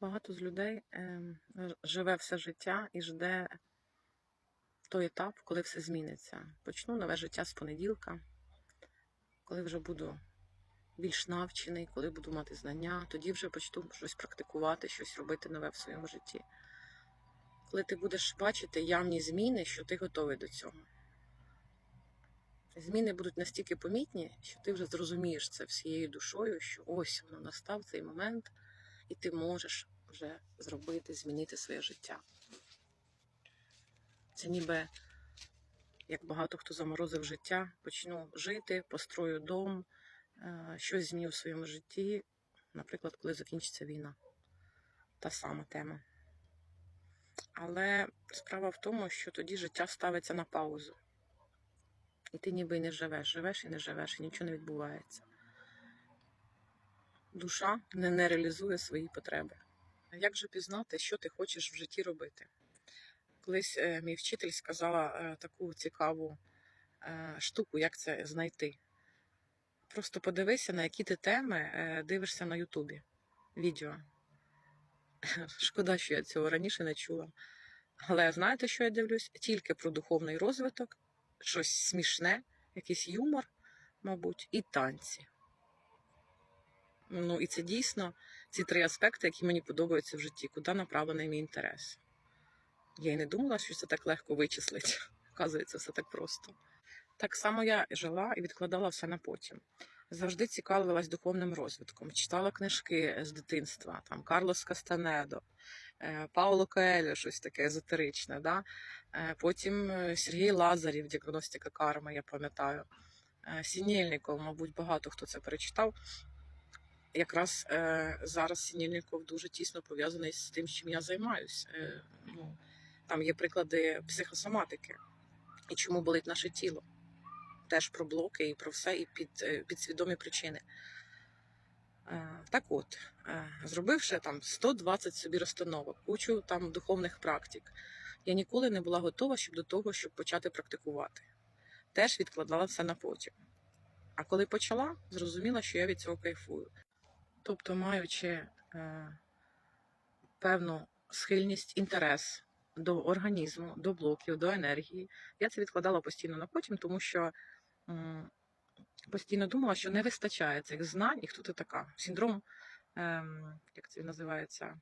Багато з людей ем, живе все життя і жде той етап, коли все зміниться. Почну нове життя з понеділка, коли вже буду більш навчений, коли буду мати знання, тоді вже почну щось практикувати, щось робити нове в своєму житті. Коли ти будеш бачити явні зміни, що ти готовий до цього. Зміни будуть настільки помітні, що ти вже зрозумієш це всією душою, що ось воно настав цей момент, і ти можеш вже зробити, змінити своє життя. Це ніби як багато хто заморозив життя, почну жити, построю дом, е, щось зміню в своєму житті, наприклад, коли закінчиться війна. Та сама тема. Але справа в тому, що тоді життя ставиться на паузу. І ти ніби не живеш, живеш і не живеш, і нічого не відбувається. Душа не, не реалізує свої потреби. Як же пізнати, що ти хочеш в житті робити? Колись е, мій вчитель сказала е, таку цікаву е, штуку, як це знайти. Просто подивися, на які ти теми дивишся на Ютубі відео. Шкода, що я цього раніше не чула. Але знаєте, що я дивлюсь? Тільки про духовний розвиток, щось смішне, якийсь юмор, мабуть, і танці. Ну і це дійсно ці три аспекти, які мені подобаються в житті, куди направлений мій інтерес. Я й не думала, що це так легко вичислити. Оказується, все так просто. Так само я жила і відкладала все на потім. Завжди цікавилась духовним розвитком, читала книжки з дитинства, там Карлос Кастанедо, е, Пауло Коельо, щось таке езотеричне. Да? Е, Потім е, Сергій Лазарів, діагностика карми, я пам'ятаю. Сінєльніков, мабуть, багато хто це перечитав. Якраз е, зараз Сінєльніков дуже тісно пов'язаний з тим, чим я займаюсь. Е, ну, там є приклади психосоматики і чому болить наше тіло. Теж про блоки і про все, і під, е, підсвідомі причини. Е, Так от, е, зробивши там 120 собі розстановок, кучу там духовних практик, я ніколи не була готова щоб до того, щоб почати практикувати. Теж відкладала все на потім. А коли почала, зрозуміла, що я від цього кайфую. Тобто, маючи е, певну схильність, інтерес до організму, до блоків, до енергії, я це відкладала постійно на потім, тому що е, постійно думала, що не вистачає цих знань, і хто ти така. Синдром, е, як це називається?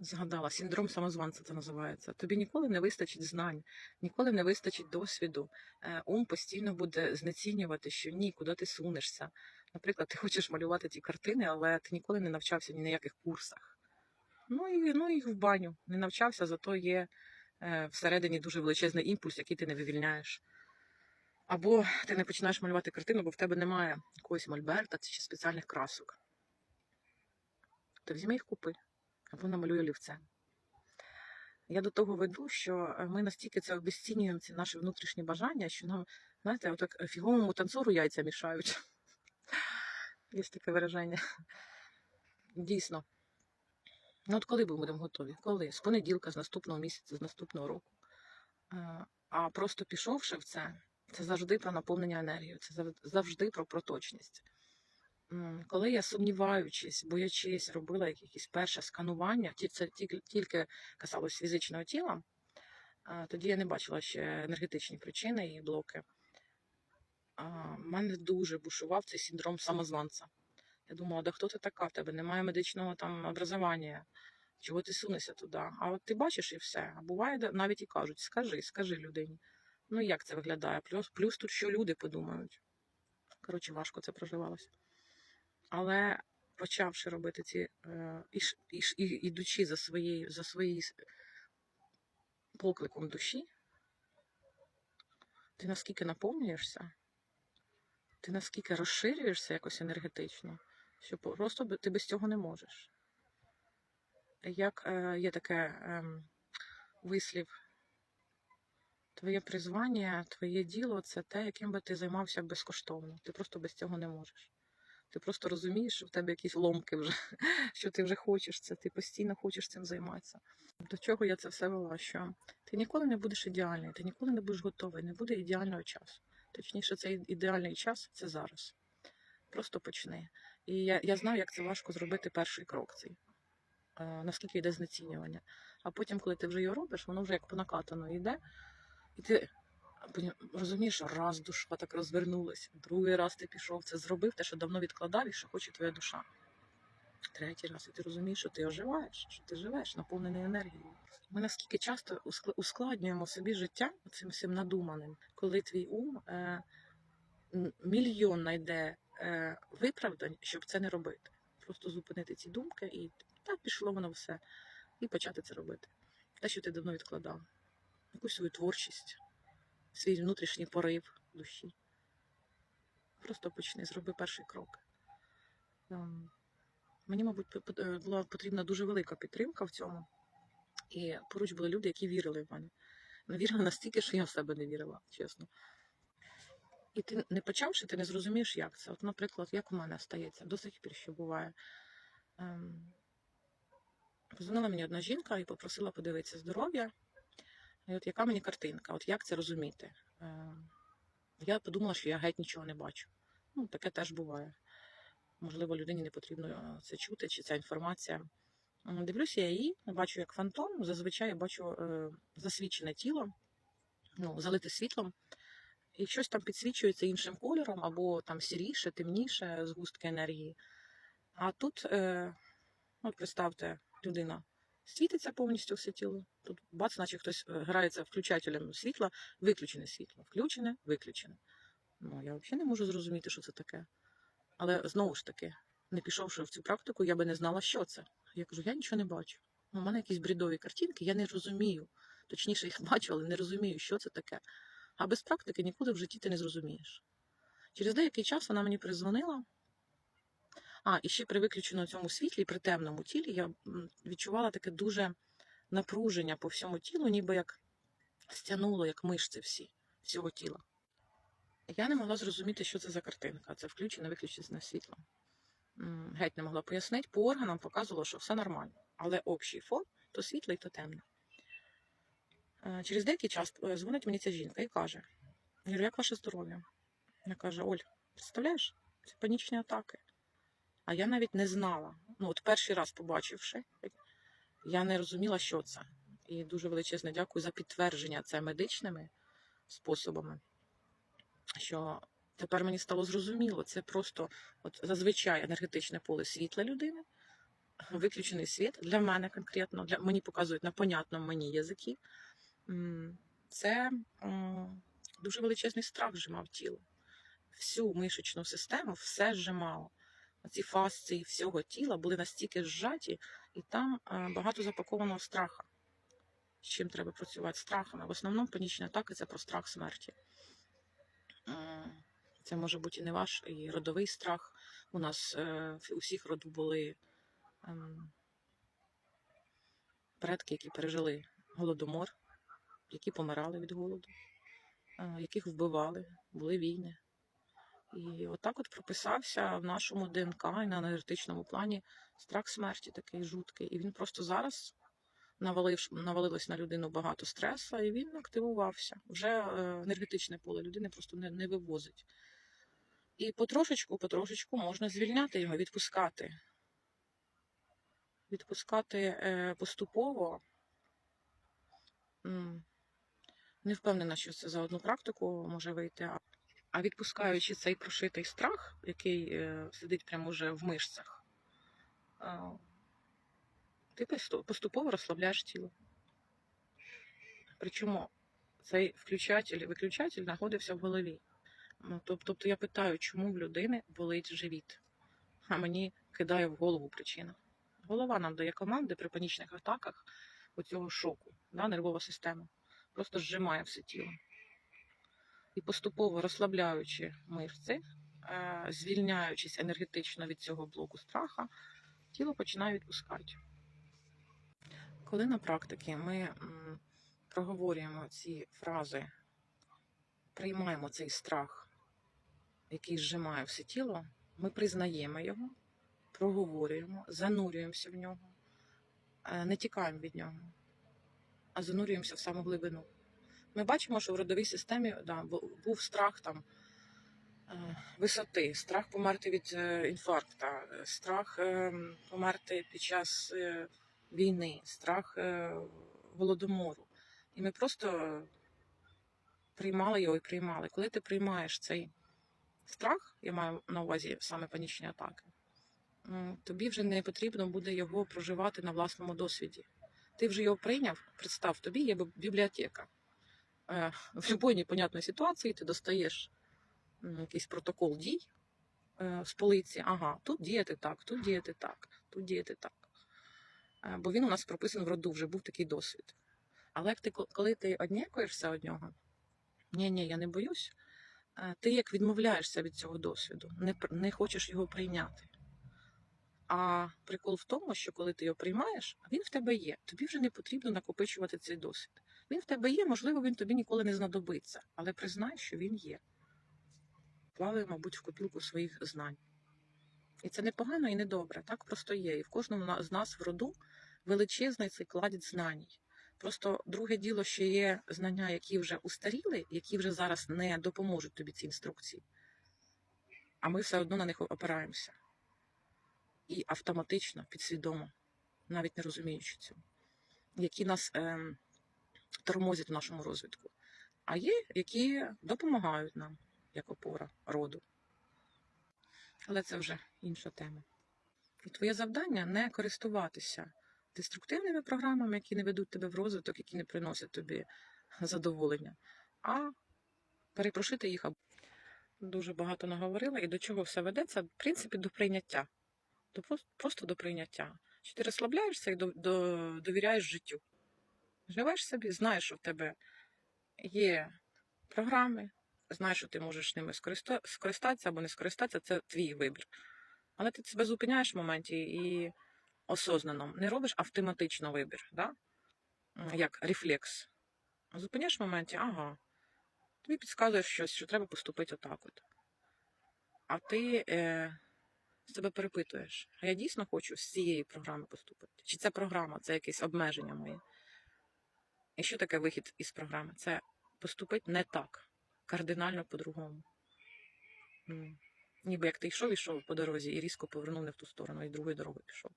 Згадала, синдром самозванця це називається. Тобі ніколи не вистачить знань, ніколи не вистачить досвіду. Е, Ум постійно буде знецінювати, що ні, куди ти сунешся. Наприклад, ти хочеш малювати ті картини, але ти ніколи не навчався ні на яких курсах. Ну і ну і в баню не навчався, зато є е, всередині дуже величезний імпульс, який ти не вивільняєш. Або ти не починаєш малювати картину, бо в тебе немає якогось мольберта чи спеціальних красок. То візьми їх купи, або намалюй олівцем. Я до того веду, що е, ми настільки це обесцінюємо, ці наші внутрішні бажання, що нам, знаєте, отак фіговому танцору яйця мішають. Є таке вираження. Дійсно. Ну, от коли ми будемо готові? Коли? З понеділка, з наступного місяця, з наступного року. Е, А просто пішовши в це, це завжди про наповнення енергією, це завжди про проточність. Коли я сумніваючись, боячись, робила якісь перше сканування, це тільки, касалось фізичного тіла, тоді я не бачила ще енергетичні причини і блоки. В мене дуже бушував цей синдром самозванця. Я думала, да хто ти така? В тебе немає медичного там образування. Чого ти сунешся туди? А от ти бачиш і все. А буває навіть і кажуть: скажи, скажи людині. Ну як це виглядає? Плюс, плюс тут що люди подумають. Коротше, важко це проживалося. Але почавши робити ці е, і, і, ідучи за своєю за своєю с- покликом душі, ти наскільки наповнюєшся, ти наскільки розширюєшся якось енергетично, що просто ти без цього не можеш. Як е, є таке ем, вислів, твоє призвання, твоє діло це те, яким би ти займався безкоштовно. Ти просто без цього не можеш. Ти просто розумієш, що в тебе якісь ломки вже, що ти вже хочеш це, ти постійно хочеш цим займатися. До чого я це все вела? Що ти ніколи не будеш ідеальний, ти ніколи не будеш готовий, не буде ідеального часу. Точніше, цей ідеальний час це зараз. Просто почни. І я, я знаю, як це важко зробити перший крок цей. е, наскільки йде знецінювання. А потім, коли ти вже його робиш, воно вже як по накатану йде, і ти розумієш, раз душа так розвернулася, другий раз ти пішов, це зробив, те, що давно відкладав і що хоче твоя душа. Третій раз, і ти розумієш, що ти оживаєш, що ти живеш, наповнений енергією. Ми наскільки часто ускладнюємо собі життя цим всім надуманим, коли твій ум е, мільйон знайде е, виправдань, щоб це не робити. Просто зупинити ці думки і так пішло воно все, і почати це робити. Те, що ти давно відкладав, якусь свою творчість, свій внутрішній порив душі. Просто почни, зроби перший крок. Ем, Мені, мабуть, е, була потрібна дуже велика підтримка в цьому. І поруч були люди, які вірили в мене. Не настільки, що я в себе не вірила, чесно. І ти не почавши, ти не зрозумієш, як це. От, наприклад, як у мене стається, до сих пір що буває. Ем, Позвонила мені одна жінка і попросила подивитися здоров'я. І от яка мені картинка, от як це розуміти? Ем, Я подумала, що я геть нічого не бачу. Ну, таке теж буває. Можливо, людині не потрібно е, це чути, чи ця інформація. Дивлюся я її, бачу як фантом. Зазвичай я бачу е, засвічене тіло, ну, залите світлом, і щось там підсвічується іншим кольором, або там сіріше, темніше, згустки енергії. А тут, е, от представте, людина світиться повністю все тіло. Тут бац, наче хтось е, грається включателем світла, виключене світло, включене, виключене. Ну, я взагалі не можу зрозуміти, що це таке. Але знову ж таки, не пішовши в цю практику, я би не знала, що це. Я кажу, я нічого не бачу. У мене якісь брідові картинки, я не розумію. Точніше, їх бачу, але не розумію, що це таке. А без практики нікуди в житті ти не зрозумієш. Через деякий час вона мені призвонила. А, і ще при виключеному цьому світлі, при темному тілі, я відчувала таке дуже напруження по всьому тілу, ніби як стянуло, як мишці всі всього тіла. Я не могла зрозуміти, що це за картинка. Це включене, виключене світло. Геть не могла пояснити. По органам показувало, що все нормально. Але общий фон то світлий, то темний. Е, Через деякий час е, дзвонить мені ця жінка і каже: я говорю, як ваше здоров'я? Вона каже: Оль, представляєш, це панічні атаки. А я навіть не знала. Ну, от перший раз побачивши, я не розуміла, що це. І дуже величезне дякую за підтвердження це медичними способами. Що тепер мені стало зрозуміло, це просто от зазвичай енергетичне поле світла людини, виключений світ для мене конкретно, для мені показують на понятному мені язикі. Це дуже величезний страх зжимав тіло. Всю мишечну систему все зжимало. Ці фасції всього тіла були настільки зжаті, і там е, багато запакованого страха. З чим треба працювати? Страхами. В основному панічні атаки це про страх смерті. Це може бути і не ваш, і родовий страх. У нас е, у всіх роду були ем, предки, які пережили голодомор, які помирали від голоду, е, яких вбивали, були війни. І отак от прописався в нашому ДНК і на енергетичному плані страх смерті такий жуткий. І він просто зараз навалив, навалилось на людину багато стресу, і він активувався. Вже е, енергетичне поле людини просто не, не вивозить. І потрошечку, потрошечку можна звільняти його, відпускати. Відпускати е, поступово. Не впевнена, що це за одну практику може вийти. А- відпускаючи цей прошитий страх, який е, сидить прямо вже в мишцях, ти поступово розслабляєш тіло. Причому цей включатель і виключатель знаходився в голові. Ну, Тобто я питаю, чому в людини болить живіт? А мені кидає в голову причина. Голова нам дає команди при панічних атаках оцього шоку, да, нервова система. Просто зжимає все тіло. І поступово розслабляючи мишці, е, звільняючись енергетично від цього блоку страха, тіло починає відпускати. Коли на практиці ми проговорюємо ці фрази, приймаємо цей страх, який зжимає все тіло, ми признаємо його, проговорюємо, занурюємося в нього, е, не тікаємо від нього, а занурюємося в саму глибину. Ми бачимо, що в родовій системі да, був страх там е, висоти, страх померти від е, інфаркта, страх е, померти під час війни, страх голодомору. І ми просто приймали його і приймали. Коли ти приймаєш цей страх, я маю на увазі саме панічні атаки, тобі вже не потрібно буде його проживати на власному досвіді. Ти вже його прийняв, представ, тобі є бібліотека. Е, В будь-якій непонятній ситуації ти достаєш якийсь протокол дій з полиці. Ага, тут діяти так, тут діяти так, тут діяти так. Е, Бо він у нас прописаний в роду, вже був такий досвід. Але як ти, коли ти однякуєшся від нього, ні, ні, я не боюсь, е, ти як відмовляєшся від цього досвіду, не, не хочеш його прийняти. А прикол в тому, що коли ти його приймаєш, він в тебе є. Тобі вже не потрібно накопичувати цей досвід. Він в тебе є, можливо, він тобі ніколи не знадобиться, але признай, що він є. Плаває, мабуть, в копілку своїх знань. І це не погано і не добре. Так просто є. І в кожному з нас в роду величезний цей кладець знань. Просто друге діло, що є знання, які вже устаріли, які вже зараз не допоможуть тобі ці інструкції. А ми все одно на них опираємося. І автоматично, підсвідомо, навіть не розуміючи цього, які нас ем, тормозять в нашому розвитку. А є, які допомагають нам, як опора роду. Але це вже інша тема. І твоє завдання не користуватися деструктивними програмами, які не ведуть тебе в розвиток, які не приносять тобі задоволення, а перепрошити їх. Дуже багато наговорила, і до чого все ведеться, в принципі, до прийняття. До, просто до прийняття. Що ти розслабляєшся і до, до, довіряєш життю. Живеш собі, знаєш, що в тебе є програми, знаєш, що ти можеш ними скористатися або не скористатися, це твій вибір. Але ти себе зупиняєш в моменті і осознано не робиш автоматично вибір, да? Як рефлекс. Зупиняєш в моменті, ага, тобі підказує щось, що треба поступити отак от. А ти е, себе перепитуєш, а я дійсно хочу з цієї програми поступити? Чи ця програма це якесь обмеження моє? І що таке вихід із програми? Це поступити не так, кардинально по-другому. Ніби як ти йшов, йшов по дорозі і різко повернув не в ту сторону, і другою дорогою пішов.